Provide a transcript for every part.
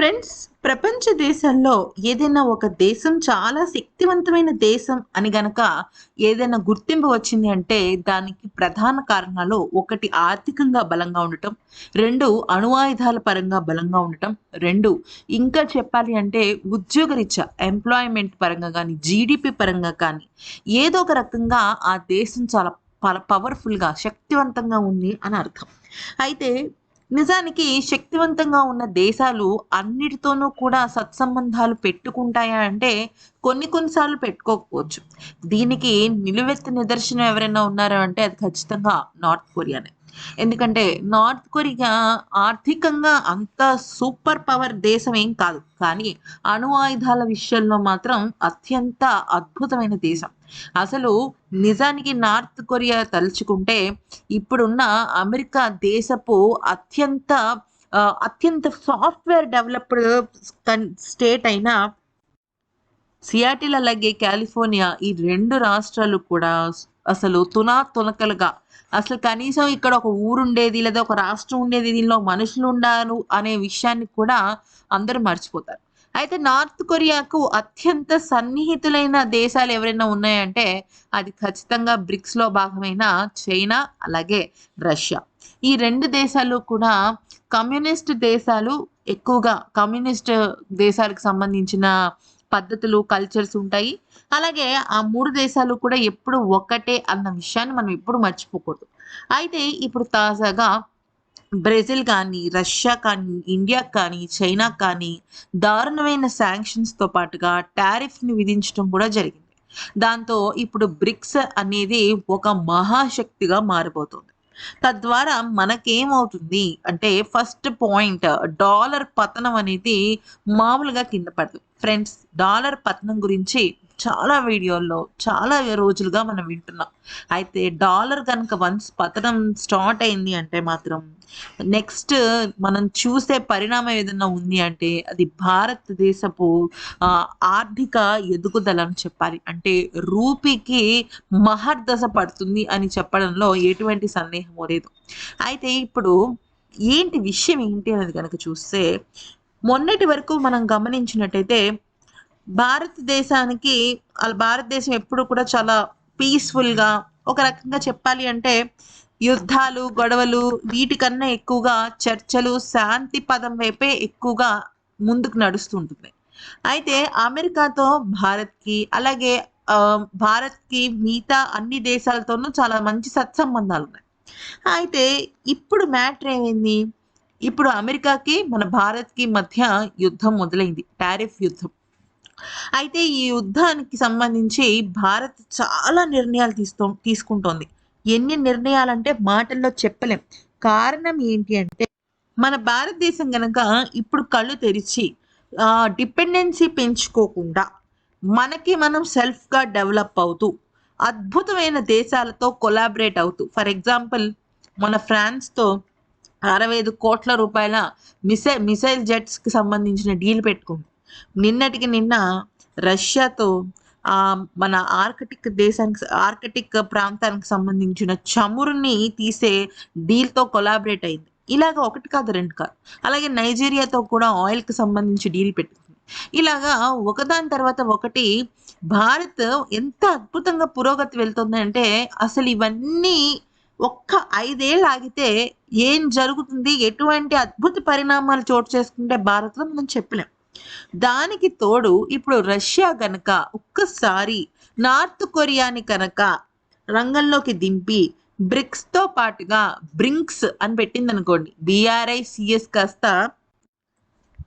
Friends ప్రపంచ దేశాల్లో ఏదైనా ఒక దేశం చాలా శక్తివంతమైన దేశం అని గనక ఏదైనా గుర్తింపు వచ్చింది అంటే దానికి ప్రధాన కారణాలు ఒకటి ఆర్థికంగా బలంగా ఉండటం రెండు అణువాయుధాల పరంగా బలంగా ఉండటం రెండు ఇంకా చెప్పాలి అంటే ఉద్యోగరీత్యా ఎంప్లాయ్మెంట్ పరంగా కానీ జీడిపి పరంగా కానీ ఏదో ఒక రకంగా ఆ దేశం చాలా పవర్ఫుల్గా శక్తివంతంగా ఉంది అని అర్థం. అయితే నిజానికి శక్తివంతంగా ఉన్న దేశాలు అన్నిటితోనూ కూడా సత్సంబంధాలు పెట్టుకుంటాయా అంటే కొన్ని కొన్నిసార్లు పెట్టుకోకపోవచ్చు. దీనికి నిలువెత్తు నిదర్శనం ఎవరైనా ఉన్నారా అంటే అది ఖచ్చితంగా నార్త్ కొరియానే. ఎందుకంటే నార్త్ కొరియా ఆర్థికంగా అంత సూపర్ పవర్ దేశం ఏం కాదు. కానీ అణు ఆయుధాల విషయంలో మాత్రం అత్యంత అద్భుతమైన దేశం. అసలు నిజానికి నార్త్ కొరియా తలుచుకుంటే ఇప్పుడున్న అమెరికా దేశపు అత్యంత ఆ, అత్యంత సాఫ్ట్వేర్ డెవలప్డ్ స్టేట్ అయిన సియాటిల్ అలాగే కాలిఫోర్నియా ఈ రెండు రాష్ట్రాలు కూడా అసలు తునా తునకలుగా. అసలు కనీసం ఇక్కడ ఒక ఊరు ఉండేది లేదా ఒక రాష్ట్రం ఉండేది దీనిలో మనుషులు ఉండారు అనే విషయాన్ని కూడా అందరూ మర్చిపోతారు. అయితే నార్త్ కొరియాకు అత్యంత సన్నిహితులైన దేశాలు ఎవరైనా ఉన్నాయంటే అది ఖచ్చితంగా బ్రిక్స్లో భాగమైన చైనా అలాగే రష్యా. ఈ రెండు దేశాలు కూడా కమ్యూనిస్ట్ దేశాలు ఎక్కువగా కమ్యూనిస్ట్ దేశాలకు సంబంధించిన పద్ధతులు కల్చర్స్ ఉంటాయి. అలాగే ఆ మూడు దేశాలు కూడా ఎప్పుడు ఒక్కటే అన్న విషయాన్ని మనం ఎప్పుడు మర్చిపోకూడదు. అయితే ఇప్పుడు తాజాగా బ్రెజిల్ కానీ రష్యా కానీ ఇండియా కానీ చైనా కానీ దారుణమైన శాంక్షన్స్తో పాటుగా టారిఫ్ని విధించడం కూడా జరిగింది. దాంతో ఇప్పుడు బ్రిక్స్ అనేది ఒక మహాశక్తిగా మారిపోతుంది. తద్వారా మనకేమవుతుంది అంటే ఫస్ట్ పాయింట్ డాలర్ పతనం అనేది మామూలుగా కింద పడదు. ఫ్రెండ్స్ డాలర్ పతనం గురించి చాలా వీడియోల్లో చాలా రోజులుగా మనం వింటున్నాం. అయితే డాలర్ కనుక వన్స్ పతనం స్టార్ట్ అయింది అంటే మాత్రం నెక్స్ట్ మనం చూసే పరిణామం ఏదైనా ఉంది అంటే అది భారతదేశపు ఆర్థిక ఎదుగుదల అని చెప్పాలి. అంటే రూపీకి మహర్దశ పడుతుంది అని చెప్పడంలో ఎటువంటి సందేహమో లేదు. అయితే ఇప్పుడు ఏంటి విషయం ఏంటి అనేది కనుక చూస్తే మొన్నటి వరకు మనం గమనించినట్టయితే భారతదేశానికి అలా భారతదేశం ఎప్పుడు కూడా చాలా పీస్ఫుల్గా ఒక రకంగా చెప్పాలి అంటే యుద్ధాలు గొడవలు వీటికన్నా ఎక్కువగా చర్చలు శాంతి పదం వైపే ఎక్కువగా ముందుకు నడుస్తుంటుంది అయితే అమెరికాతో భారత్కి అలాగే భారత్కి మిగతా అన్ని దేశాలతోనూ చాలా మంచి సత్సంబంధాలు ఉన్నాయి. అయితే ఇప్పుడు మ్యాటర్ ఏమైంది? ఇప్పుడు అమెరికాకి మన భారత్కి మధ్య యుద్ధం మొదలైంది. టారిఫ్ యుద్ధం. అయితే ఈ యుద్ధానికి సంబంధించి భారత్ చాలా నిర్ణయాలు తీస్తూ తీసుకుంటోంది. ఎన్ని నిర్ణయాలంటే మాటల్లో చెప్పలేం. కారణం ఏంటి అంటే మన భారతదేశం కనుక ఇప్పుడు కళ్ళు తెరిచి డిపెండెన్సీ పెంచుకోకుండా మనకి మనం సెల్ఫ్గా డెవలప్ అవుతూ అద్భుతమైన దేశాలతో కొలాబరేట్ అవుతూ ఫర్ ఎగ్జాంపుల్ మన ఫ్రాన్స్తో అరవై ఐదు కోట్ల రూపాయల మిసై మిసైల్ జెట్స్కి సంబంధించిన డీల్ పెట్టుకుంది. నిన్నటికి నిన్న రష్యాతో ఆ, మన ఆర్కటిక్ దేశానికి ఆర్కటిక్ ప్రాంతానికి సంబంధించిన చమురుని తీసే డీల్తో కొలాబరేట్ అయింది. ఇలాగ ఒకటి కాదు రెండు కాదు. అలాగే నైజీరియాతో కూడా ఆయిల్కి సంబంధించి డీల్ పెట్టుకుంది. ఇలాగా ఒకదాని తర్వాత ఒకటి భారత్ ఎంత అద్భుతంగా పురోగతి వెళ్తుంది అంటే అసలు ఇవన్నీ ఒక్క ఐదేళ్ళు ఆగితే ఏం జరుగుతుంది? ఎటువంటి అద్భుత పరిణామాలు చోటు చేసుకుంటే భారత్లో మనం చెప్పలేం. దానికి తోడు ఇప్పుడు రష్యా గనక ఒక్కసారి నార్త్ కొరియాని కనుక రంగంలోకి దింపి బ్రిక్స్తో పాటుగా బ్రింక్స్ అని పెట్టింది అనుకోండి బీఆర్ఐ సిఎస్ కాస్త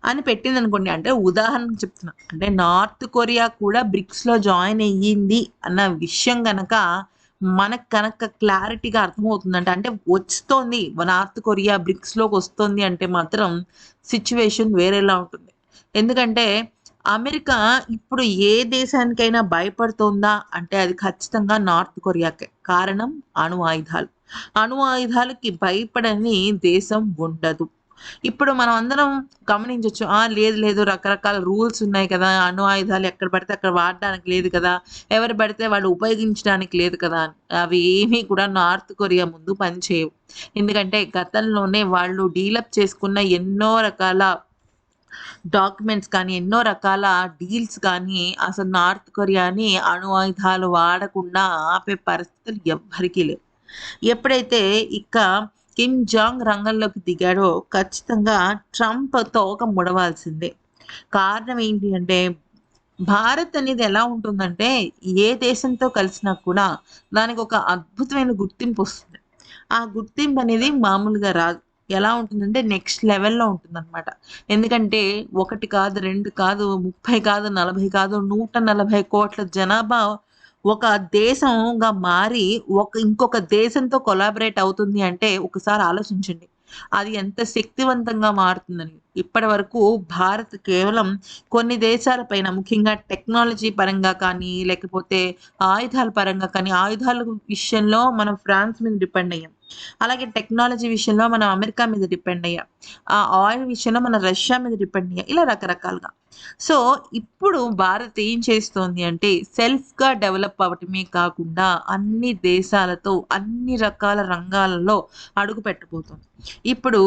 అని పెట్టింది అనుకోండి అంటే ఉదాహరణకు చెప్తున్నా అంటే నార్త్ కొరియా కూడా బ్రిక్స్లో జాయిన్ అయ్యింది అన్న విషయం కనుక మనకు కనుక క్లారిటీగా అర్థమవుతుందంటే అంటే వస్తోంది నార్త్ కొరియా బ్రిక్స్లోకి వస్తుంది అంటే మాత్రం సిచ్యువేషన్ వేరేలా ఉంటుంది. ఎందుకంటే అమెరికా ఇప్పుడు ఏ దేశానికైనా భయపడుతోందా? అంటే అది ఖచ్చితంగా నార్త్ కొరియాకే. కారణం అణు ఆయుధాలు. అణు ఆయుధాలకి భయపడని దేశం ఉండదు. ఇప్పుడు మనం అందరం గమనించవచ్చు ఆ లేదు లేదు రకరకాల రూల్స్ ఉన్నాయి కదా అణు ఆయుధాలు ఎక్కడ పడితే అక్కడ వాడడానికి లేదు కదా ఎవరు పడితే వాళ్ళు ఉపయోగించడానికి లేదు కదా అవి ఏమీ కూడా నార్త్ కొరియా ముందు పనిచేయవు. ఎందుకంటే గతంలోనే వాళ్ళు డీలప్ చేసుకున్న ఎన్నో రకాల డాక్యుమెంట్స్ కానీ, ఎన్నో రకాల డీల్స్ కానీ అసలు నార్త్ కొరియాని అణు ఆయుధాలు వాడకుండా ఆపే పరిస్థితులు ఎవ్వరికీ లేవు. ఎప్పుడైతే ఇక కిమ్ జాంగ్ రంగంలోకి దిగాడో ఖచ్చితంగా ట్రంప్ తోక ముడవాల్సిందే. కారణం ఏంటి అంటే భారత్ అనేది ఎలా ఉంటుందంటే ఏ దేశంతో కలిసినా కూడా దానికి ఒక అద్భుతమైన గుర్తింపు వస్తుంది ఆ గుర్తింపు అనేది మామూలుగా రాదు. ఎలా ఉంటుందంటే నెక్స్ట్ లెవెల్‌లో ఉంటుందన్నమాట ఎందుకంటే ఒకటి కాదు, రెండు కాదు, 30 కాదు, 40 కాదు, నూట నలభై కోట్ల జనాభా ఒక దేశంగా మారి ఒక ఇంకొక దేశంతో కొలాబరేట్ అవుతుంది అంటే ఒకసారి ఆలోచించండి. అది ఎంత శక్తివంతంగా మారుతుందని. ఇప్పటివరకు భారత్ కేవలం కొన్ని దేశాలపైన ముఖ్యంగా టెక్నాలజీ పరంగా కానీ, లేకపోతే ఆయుధాల పరంగా కానీ, ఆయుధాల విషయంలో మనం ఫ్రాన్స్ మీద డిపెండ్ అయ్యాం. అలాగే టెక్నాలజీ విషయంలో మనం అమెరికా మీద డిపెండ్ అయ్యాం. ఆ ఆయిల్ విషయంలో మనం రష్యా మీద డిపెండ్ అయ్యాం. ఇలా రకరకాలుగా. సో, ఇప్పుడు భారత్ ఏం చేస్తోంది అంటే సెల్ఫ్‌గా డెవలప్ అవ్వటమే కాకుండా అన్ని దేశాలతో అన్ని రకాల రంగాలలో అడుగు పెట్టబోతుంది ఇప్పుడు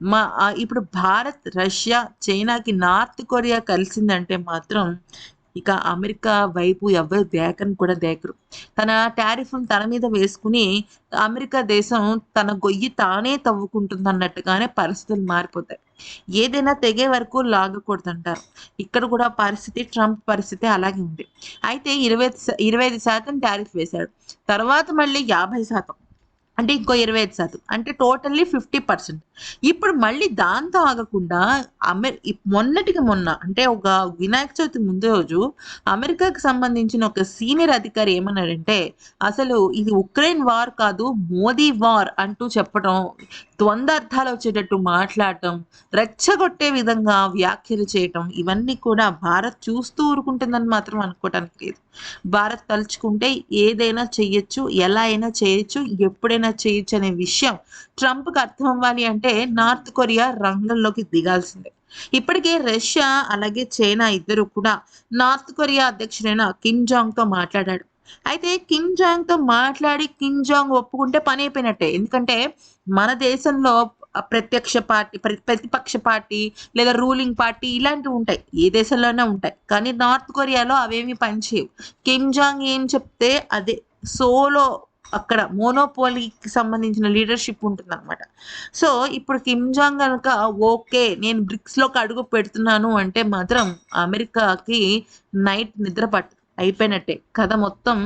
మా ఇప్పుడు భారత్, రష్యా, చైనాకి నార్త్ కొరియా కలిసిందంటే మాత్రం ఇక అమెరికా వైపు ఎవ్వరు దేకను కూడా దేకరు. తన టారిఫ్ను తన మీద వేసుకుని అమెరికా దేశం తన గొయ్యి తానే తవ్వుకుంటుందన్నట్టుగానే పరిస్థితులు మారిపోతాయి. ఏదైనా తెగే వరకు లాగకూడదంటారు. ఇక్కడ కూడా పరిస్థితి ట్రంప్ పరిస్థితి అలాగే ఉంది. అయితే ఇరవై ఇరవై ఐదు శాతం టారిఫ్ వేశాడు. తర్వాత మళ్ళీ 50% అంటే ఇంకో 25% అంటే టోటల్లీ 50%. ఇప్పుడు మళ్ళీ దాంతో ఆగకుండా అమె మొన్నటికి మొన్న అంటే ఒక వినాయక చవితి ముందు రోజు అమెరికాకి సంబంధించిన ఒక సీనియర్ అధికారి ఏమన్నాడంటే, అసలు ఇది ఉక్రెయిన్ వార్ కాదు మోదీ వార్ అంటూ చెప్పడం, ద్వందార్థాలు వచ్చేటట్టు మాట్లాడటం, రెచ్చగొట్టే విధంగా వ్యాఖ్యలు చేయటం ఇవన్నీ కూడా భారత్ చూస్తూ ఊరుకుంటుందని మాత్రం అనుకోవటానికి లేదు. భారత్ తలుచుకుంటే ఏదైనా చెయ్యొచ్చు, ఎలా అయినా చేయొచ్చు, ఎప్పుడైనా చేయొచ్చు అనే విషయం ట్రంప్‌కి అర్థం అవ్వాలి అంటే నార్త్ కొరియా రంగంలోకి దిగాల్సిందే. ఇప్పటికే రష్యా అలాగే చైనా ఇద్దరు కూడా నార్త్ కొరియా అధ్యక్షుడైన కిమ్ జాంగ్‌తో మాట్లాడాడు. అయితే కిమ్ జాంగ్‌తో మాట్లాడి కిమ్ జాంగ్ ఒప్పుకుంటే పని అయిపోయినట్టే ఎందుకంటే మన దేశంలో ప్రత్యక్ష పార్టీ ప్రతిపక్ష పార్టీ లేదా రూలింగ్ పార్టీ ఇలాంటివి ఉంటాయి. ఏ దేశంలోనే ఉంటాయి. కానీ నార్త్ కొరియాలో అవేమి పనిచేయవు. కిమ్ జాంగ్ ఏం చెప్తే అదే సోలో అక్కడ మోనోపోలీకి సంబంధించిన లీడర్‌షిప్ ఉంటుందనమాట. సో, ఇప్పుడు కిమ్ జాంగ్ కనుక ఓకే. నేను బ్రిక్స్‌లోకి అడుగు పెడుతున్నాను అంటే మాత్రం అమెరికాకి నైట్ నిద్ర పట్టదు. అయిపోయినట్టే. కథ మొత్తం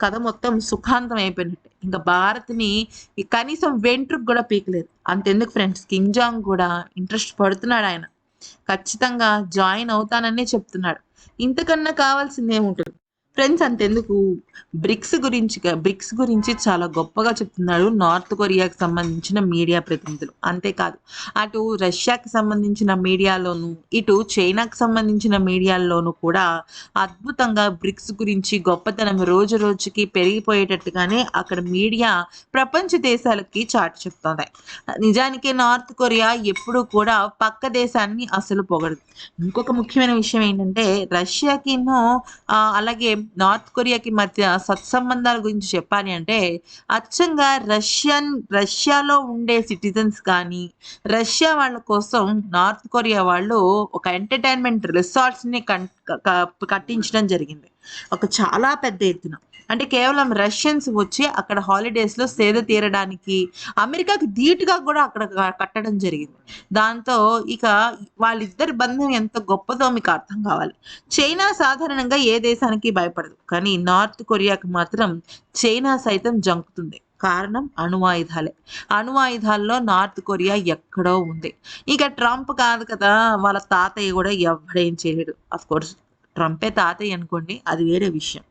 కథ మొత్తం సుఖాంతం అయిపోయినట్టే. ఇంకా భారత్‌ని కనీసం వెంట్రుకు కూడా పీకలేదు అంతెందుకు ఫ్రెండ్స్ కిమ్ జాంగ్ కూడా ఇంట్రెస్ట్ పడుతున్నాడు ఆయన ఖచ్చితంగా జాయిన్ అవుతాననే చెప్తున్నాడు. ఇంతకన్నా కావాల్సిందేముంటుంది. ఫ్రెండ్స్ అంతెందుకు బ్రిక్స్ గురించి బ్రిక్స్ గురించి చాలా గొప్పగా చెప్తున్నాడు నార్త్ కొరియాకి సంబంధించిన మీడియా ప్రతినిధులు. అంతేకాదు అటు రష్యాకి సంబంధించిన మీడియాలోను, ఇటు చైనాకి సంబంధించిన మీడియాల్లోనూ కూడా అద్భుతంగా బ్రిక్స్ గురించి గొప్పతనం రోజు రోజుకి పెరిగిపోయేటట్టుగానే అక్కడ మీడియా ప్రపంచ దేశాలకి చాటు చెప్తుంది నిజానికి నార్త్ కొరియా ఎప్పుడూ కూడా పక్క దేశాన్ని అసలు పొగడదు. ఇంకొక ముఖ్యమైన విషయం ఏంటంటే రష్యాకిను అలాగే నార్త్ కొరియాకి మధ్య సత్సంబంధాల గురించి చెప్పాలి అంటే అచ్చంగా రష్యన్ రష్యాలో ఉండే సిటిజన్స్ కానీ, రష్యా వాళ్ళ కోసం నార్త్ కొరియా వాళ్ళు ఒక ఎంటర్‌టైన్‌మెంట్ రిసార్ట్స్‌ని క కట్టించడం జరిగింది. ఒక చాలా పెద్ద ఎత్తున. అంటే కేవలం రష్యన్స్ వచ్చి అక్కడ హాలిడేస్‌లో సేద తీరడానికి అమెరికాకి ధీటుగా కూడా అక్కడ కట్టడం జరిగింది. దాంతో ఇక వాళ్ళిద్దరి బంధం ఎంత గొప్పదో మీకు అర్థం కావాలి. చైనా సాధారణంగా ఏ దేశానికి భయపడదు. కానీ నార్త్ కొరియాకి మాత్రం చైనా సైతం జంకుతుంది. కారణం అణువాయుధాలే. అణువాయుధాల్లో నార్త్ కొరియా ఎక్కడో ఉంది. ఇక ట్రంప్ కాదు కదా! వాళ్ళ తాతయ్య కూడా ఎవ్వడేం చేయలేడు. కోర్స్ ట్రంపే తాతయ్య అనుకోండి. అది వేరే విషయం.